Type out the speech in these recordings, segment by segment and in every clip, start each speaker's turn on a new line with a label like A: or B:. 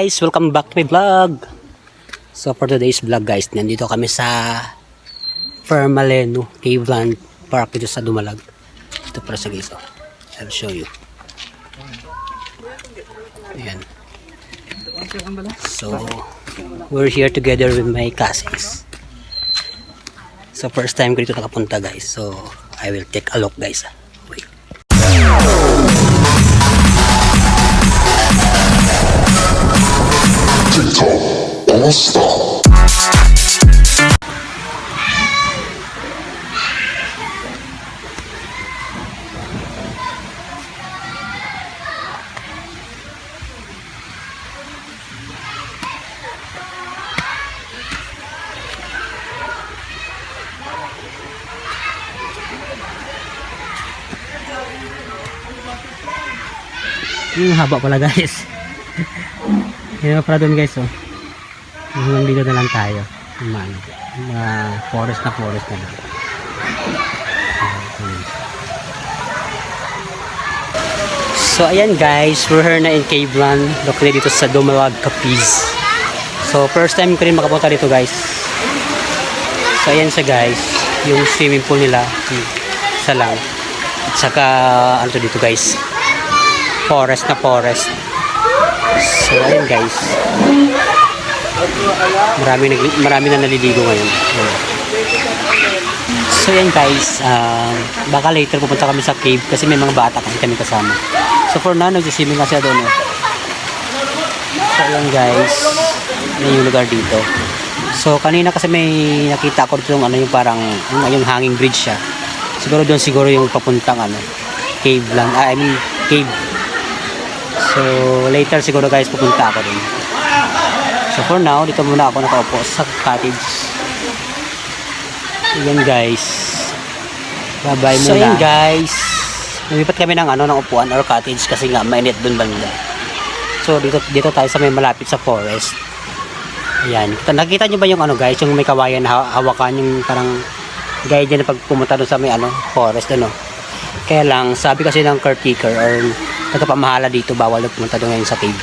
A: Guys, welcome back to my vlog. So for today's vlog guys, nandito kami sa Fermaleno Caveland Park dito sa Dumalag. Ito para sa guys. Oh. I'll show you. Ayan. So, we're here together with my cousins. So first time ko dito nakapunta guys. So, I will take a look guys. Wait.
B: TikTok All Star.
A: Yung haba pala guys. Yan pala doon guys oh. Hanggang dito na lang tayo. Yung mga, mga forest na forest na lang. So ayan guys, we're here na in Caveland, located dito sa Dumalag, Capiz. So first time ko rin makapunta dito guys. So ayan siya guys, yung swimming pool nila, isa lang. At saka ano to dito guys, forest na forest. So ayun guys. Marami, nag, marami na naliligo ngayon. So yan guys, um, baka later pupunta kami sa cave kasi may mga bata kasi kami kasama. So for now, nagsiswimming na siya doon. Eh. So yan guys, yan yung lugar dito. So kanina kasi may nakita ko dito yung ano yung parang yung, yung hanging bridge siya. Siguro doon siguro yung papuntang ano, cave lang. Ah, I mean cave. So later siguro guys pupunta ako doon. So for now, dito muna ako nakaupo sa cottage. Ayan guys. Bye-bye muna. So ayan guys. Lumipat kami ng ano ng upuan or cottage kasi nga mainit doon banda. So dito dito tayo sa may malapit sa forest. Ayan. Kita, nakita nyo ba yung ano guys, yung may kawayan ha hawakan yung parang gaya dyan na pag pumunta doon sa may ano, forest ano. Kaya lang, sabi kasi ng caretaker or nagpapamahala dito, bawal na pumunta doon ngayon sa cave.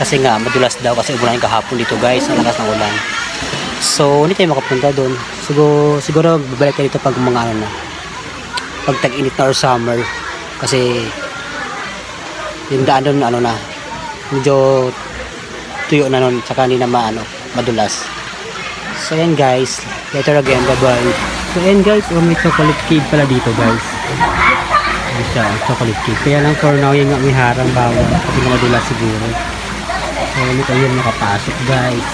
A: Kasi nga, madulas daw kasi umulan kahapon dito guys, ang lakas ng ulan. So, hindi tayo makapunta doon. Siguro, siguro babalik tayo dito pag mga ano na, pag tag-init na or summer. Kasi, yung daan doon, ano na, medyo tuyo na nun, saka hindi na maano, madulas. So, yan guys. Later again, bye-bye. So, yan guys, oh, may chocolate cave pala dito guys. Ayan siya, chocolate cave. Kaya lang for now, yung may harang bawal. Kasi nga madulas siguro. So, hindi tayo makapasok guys.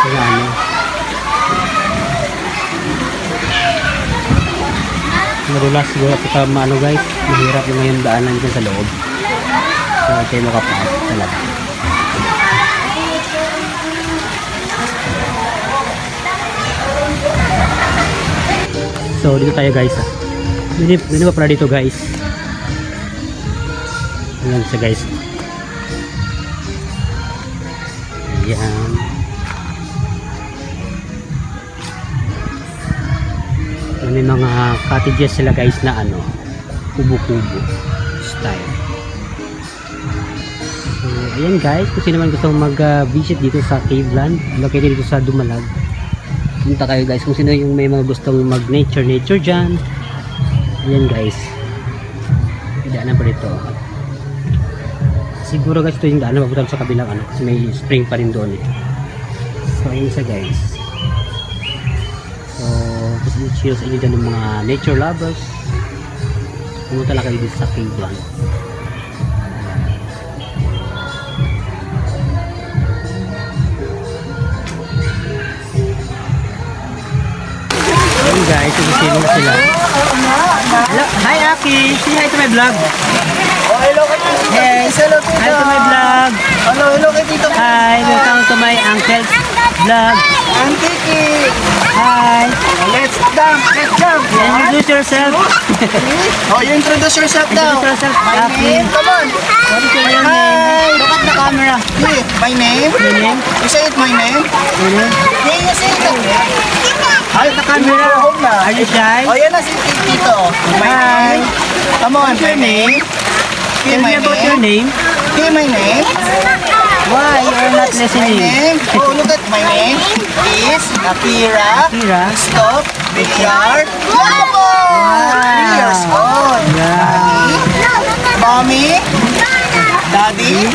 A: Kaya ano. Madulas siguro at saka maano guys. Mahirap yung ngayon daanan dyan sa loob. So, tayo makapasok talaga. So, dito tayo guys ah. Dito, dito pa pala dito guys. Ayan siya guys. Ayan. May mga cottages sila guys na ano, kubo-kubo style. So, ayan guys, kung sino man gusto mag-visit dito sa Caveland, located dito sa Dumalag, punta kayo guys kung sino yung may mga gustong mag nature nature dyan ayan guys. Daanan pa dito. Siguro guys ito yung daanan papunta sa kabilang ano kasi may spring pa rin doon eh. so ayun sa guys. So gusto nyo chill sa inyo dyan ng mga nature lovers. Pumunta lang kayo dito sa Cave 1 guys sumisilong na sila hi Aki, say hi to my vlog
C: Oh, hello kay Tito.
A: Yes.
C: Hello, Tito.
A: hi to my vlog
C: Hello, hello kay Tito.
A: Hi, welcome to my uncle's vlog.
C: Auntie Kiki.
A: Hi.
C: Let's jump. Let's jump.
A: Introduce yourself.
C: Oh, you introduce yourself daw.
A: Introduce yourself,
C: My
A: Aki.
C: Come on.
A: What is your name?
C: Hi.
A: Look at the camera.
C: My name.
A: Your name?
C: You say it my name?
A: Your name?
C: Yeah, you say it.
A: Ay, the camera.
C: Home na.
A: Are you shy?
C: Oh, yan na si Tito. My
A: Hi.
C: name. Come on, my name.
A: Tell me
C: my
A: about your
C: name. Okay, my name.
A: Why you're not
C: My
A: listening?
C: name. Oh, look at my name. Is Akira.
A: Kira?
C: Stop. Billiard. Labo. Three years old.
A: Yeah.
C: Mommy. Daddy.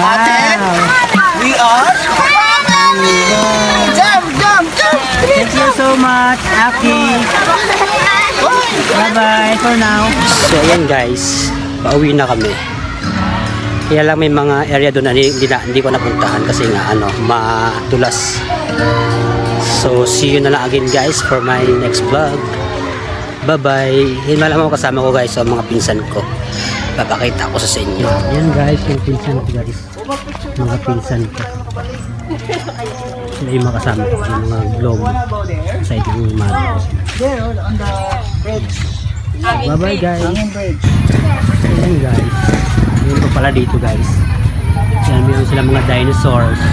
C: Ate.
A: Wow.
C: We are. Jump, jump.
A: Thank you so much, Aki. Bye-bye for now. So, ayan guys. Pauwi na kami. Kaya lang may mga area doon na hindi, hindi, na- hindi ko napuntahan kasi nga ano, matulas. So, see you na lang again guys for my next vlog. Bye-bye. Yun malaman mo kasama ko guys sa mga pinsan ko. Papakita ko sa inyo. Yan guys, yung pinsan ko guys. Mga pinsan ko. Sila yung mga kasama ko. Yung mga globe side ng mother.
C: There, on the bridge.
A: Bye-bye guys. Ayan guys. Ayan pa pala dito guys. Ayan, meron sila mga dinosaurs.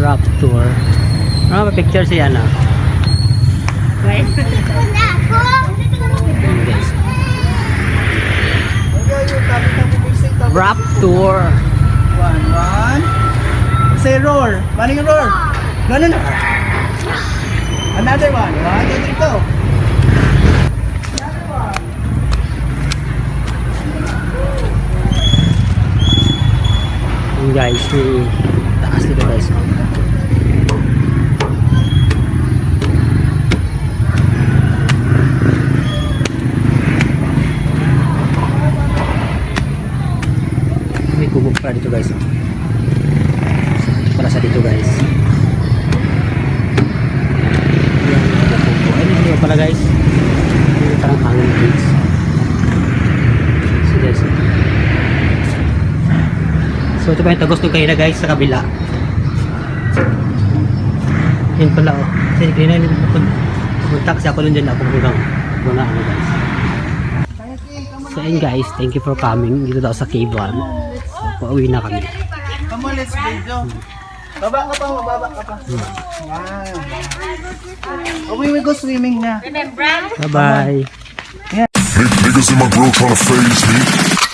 A: Raptor. Ano ba picture siya na? Ayan guys. Raptor.
C: One, one. Say roar. Running roar. Ganun. Another one. One, two, three, go.
A: Guys, yung taas dito guys. Pala dito guys. Para sa dito guys. Ayun, ayun pala guys. Yung parang hangin guys. So guys, So ito pa yung tagos nung kanina guys sa kabila. Yan pala oh. Kasi kanina hindi ko pupunta. Kasi ako nun dyan ako muna. Muna ano guys. So ayun guys, thank you for coming dito daw sa cave 1. Pauwi na kami.
C: Come on, let's video. Baba ka pa, baba ka pa. Wow. Oh, we will go swimming na.
A: Bye bye.
B: Niggas in my grill tryna phase me.